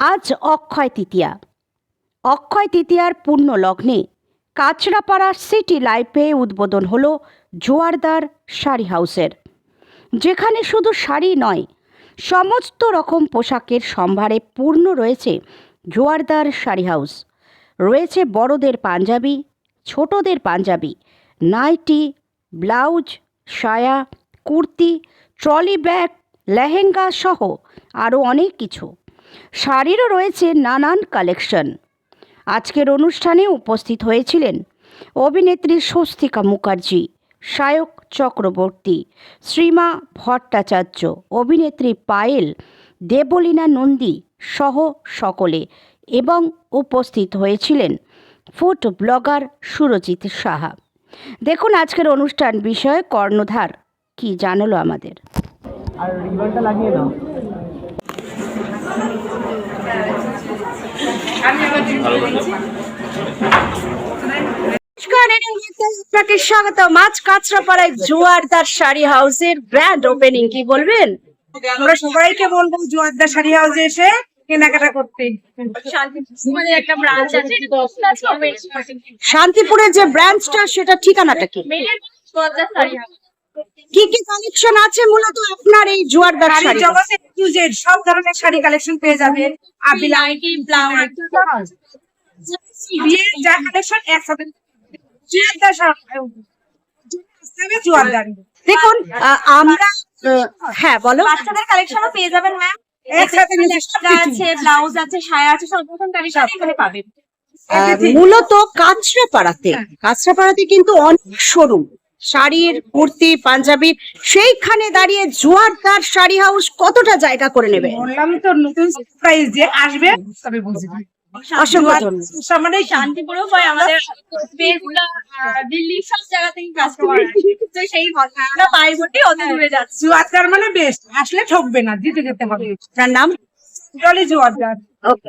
আজ অক্ষয় তৃতীয়া। অক্ষয় তৃতীয়ার পূর্ণ লগ্নে কাঁচরাপাড়া সিটি লাইফে উদ্বোধন হল জোয়ারদার শাড়ি হাউসের। যেখানে শুধু শাড়ি নয়, সমস্ত রকম পোশাকের সম্ভারে পূর্ণ রয়েছে জোয়ারদার শাড়ি হাউস। রয়েছে বড়দের পাঞ্জাবি, ছোটদের পাঞ্জাবি, নাইটি, ব্লাউজ, সায়া, কুর্তি, ট্রলি ব্যাগ, লেহেঙ্গা সহ আরও অনেক কিছু। শাড়িরও রয়েছে নানান কালেকশন। আজকের অনুষ্ঠানে উপস্থিত হয়েছিলেন অভিনেত্রী স্বস্তিকা মুখার্জি সায়ক চক্রবর্তী, শ্রীমা ভট্টাচার্য, অভিনেত্রী পায়েল, দেবলীনা নন্দী সহ সকলে এবং উপস্থিত হয়েছিলেন ফুড ব্লগার সুরজিৎ সাহা। দেখুন আজকের অনুষ্ঠান বিষয়ে কর্ণধার কি জানালো আমাদের। আর রিবনটা লাগিয়ে দাও। আপনাকে স্বাগত। মাছ কাঁচরাপাড়ায় জোয়ারদার শাড়ি হাউসের গ্র্যান্ড ওপেনিং কি বলবেন? আমরা সবাইকে বলব জোয়ারদা শাড়ি হাউসে এসে কেনাকাটা করতে। শান্তিপুরের যে ব্রাঞ্চটা সেটা ঠিকানাটা কি। কি কি কালেকশন আছে মূলত আপনার এই জোয়ারদার শাড়ি ইউজের সব ধরনের শাড়ি কালেকশন পেয়ে যাবেন। আপনি নাইটি ব্লাউজ বিয়ের যা কালেকশন একসাথে দেখুন আমরা হ্যাঁ বলো। বাচ্চাদের কালেকশনও পেয়ে যাবেন ম্যাম একসাথে। আছে ব্লাউজ আছে সায়া আছে সব রকম কালেকশন এখানে পাবেন। মূলত কাঁচরাপাড়াতে কাঁচরাপাড়াতে কিন্তু অনেক শোরুম শাড়ির কুর্তি পাঞ্জাবির সেইখানে দাঁড়িয়ে জোয়ারদার শাড়ি হাউস কতটা জায়গা করে নেবে? বললাম তো নতুন প্রাইস যে আসবে তবে বুঝবে মানে আমাদের দিল্লি সব জায়গা থেকে কাস্টমার তো সেই আমরা পাই বটে অত দূরে যাচ্ছি। জোয়ারদার মানে বেস্ট আসলে ঠকবে না দিতে যেতে হবে। আপনার নাম? জলি জোয়ারদার ওকে